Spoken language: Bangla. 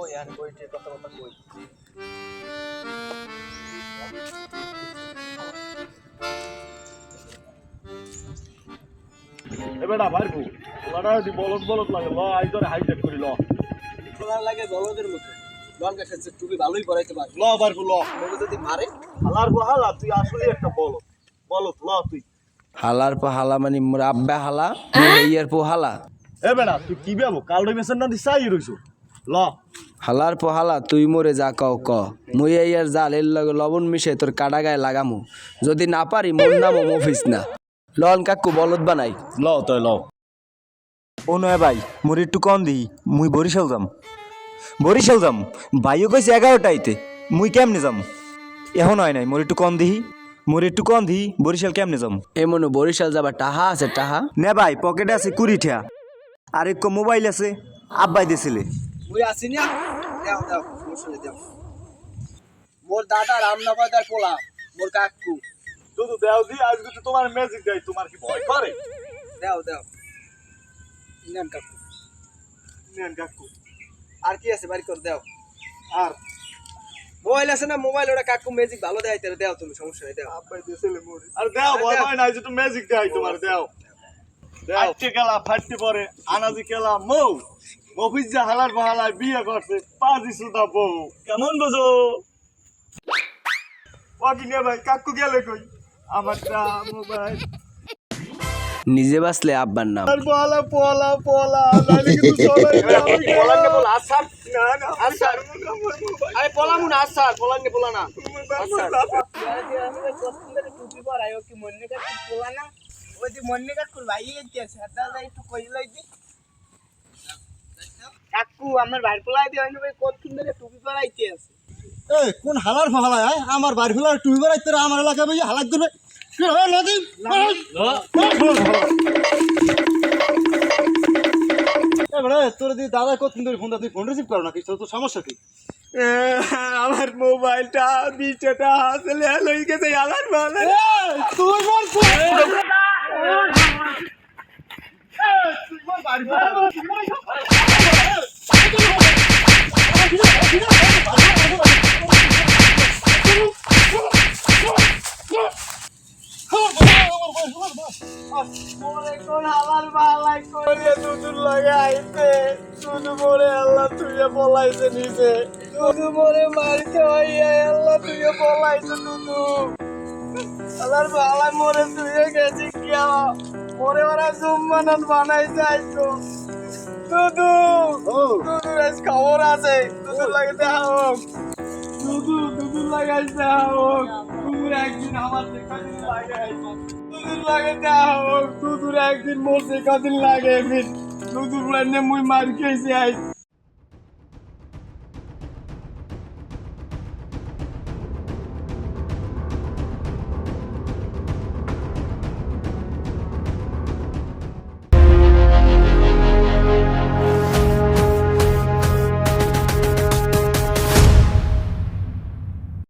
বই আর বইটি কথা কথা কই পারব ওরা যদি বলদ বলদ লাগে। ল আই ধরে হাইজেক করি ল। লাগে বলদের মতো খেলছে টুপি ভালোই পড়াইতে পারে। ল পারব ল। ওকে যদি মারে? হালার বো হালা তুই আসলে একটা বলদ। বলদ ল তুই। হালার পর হালা মানে মোর আব্বা হালা ইয়ার পো হালা। এ বেড়া তুই কি বেবো কালডে মেশিন না দিস চাই রইছো। ল। হালার পর হালা তুই মোরে যা কও ক। মুই ইয়ার জালের লগে লবণ মিশে তোর কাটা গায়ে লাগামু। যদি না পারি মোর নামও মফিস না। লন কাকু বলদ বানাই। ল তুই ল। ও নয় ভাই মোর একটু কম দিই মুই বরিশাল যাম। বরিশাল যাম? ভাইও কইছে এগারোটাইতে। মুই কেমনে যাম? এখন হয় নাই মোর একটু কম দিহি। মোর একটু কম দিহি বরিশাল কেমনে যাম? এমন বরিশাল যাবা টাহা আছে টাহা। নে ভাই পকেটে আছে কুড়ি ঠা আর এক মোবাইল আছে। আব্বাই দিছিলে মুই আসি না দাও দাও মশলে দাও মোর দাদা রামনগর পোলা মোর কাকু। শুধু দেও দি আজ যদি তোমার ম্যাজিক দেয় তোমার কি ভয়? করে দাও দাও। নেন কাকু। নেন কাকু। আর কি আছে? বাড়ি করে দাও। আর? মোবাইল আছে না? মোবাইল ওটা কাকু ম্যাজিক ভালো দেয় তাহলে দাও তুমি সমস্যা নেই দাও। আব্বাই দিছিলে মোরে। আর দেও ভয় দেও। পায় না যে তুমি ম্যাজিক দেয় তোমার দেও। ফাটতে গেলা ফাটতে পরে আনাজি খেলা মৌ। মফিজ যা হালার বহালায় বিয়ে করছে পাঁচই সুদা বউ কেমন বোঝো ওটি নে ভাই কাকু গেলে কই আমারটা মোবাইল নিজে বাসলে আব্বার নাম পোলা পোলা পোলা পোলা না না আসার আরে পোলা মুন আসার পোলা নে পোলা না টুপি পরাই কি মন্নে কাকু না ওই যে মন্নে কাকু ভাই একটু কই লই দি আমার ভাই পোলা দিয়ে হইনি ভাই কত সুন্দর টুপি পরাইতে আছে। কোন হালার আমার বাড়ি ফেলার আমার এলাকা ভাই হালাক দেবে কি হবে নদী এবারে তোর দি দাদা কতদিন ধরে ফোন তুই ফোন রিসিভ করো না কিছু তোর সমস্যা কি? আমার মোবাইলটা বিচটা আসলে লই গেছে আলার বলে তুই বল। মোরে লাগে আইতে শুধু মোরে মারতে হইয়া আল্লাহ তুইয়ে বলাইছে দুদু আল্লাহর বালাই মোরে তুইয়ে গেছি কিয়া মোরে ওরা জুম্মানাত বানাই যাইতো দুদু দুদু আজ খবর আছে। দুদু লাগে দেখা হোক। দুদু দুদু লাগাইছে হোক। দুদুর একদিন আমার কদিন লাগে দুদুর লাগে দেখা হোক। দুদুর একদিন মোর কদিন লাগে দুদুর লাইনে মুই মার খেয়েছি আই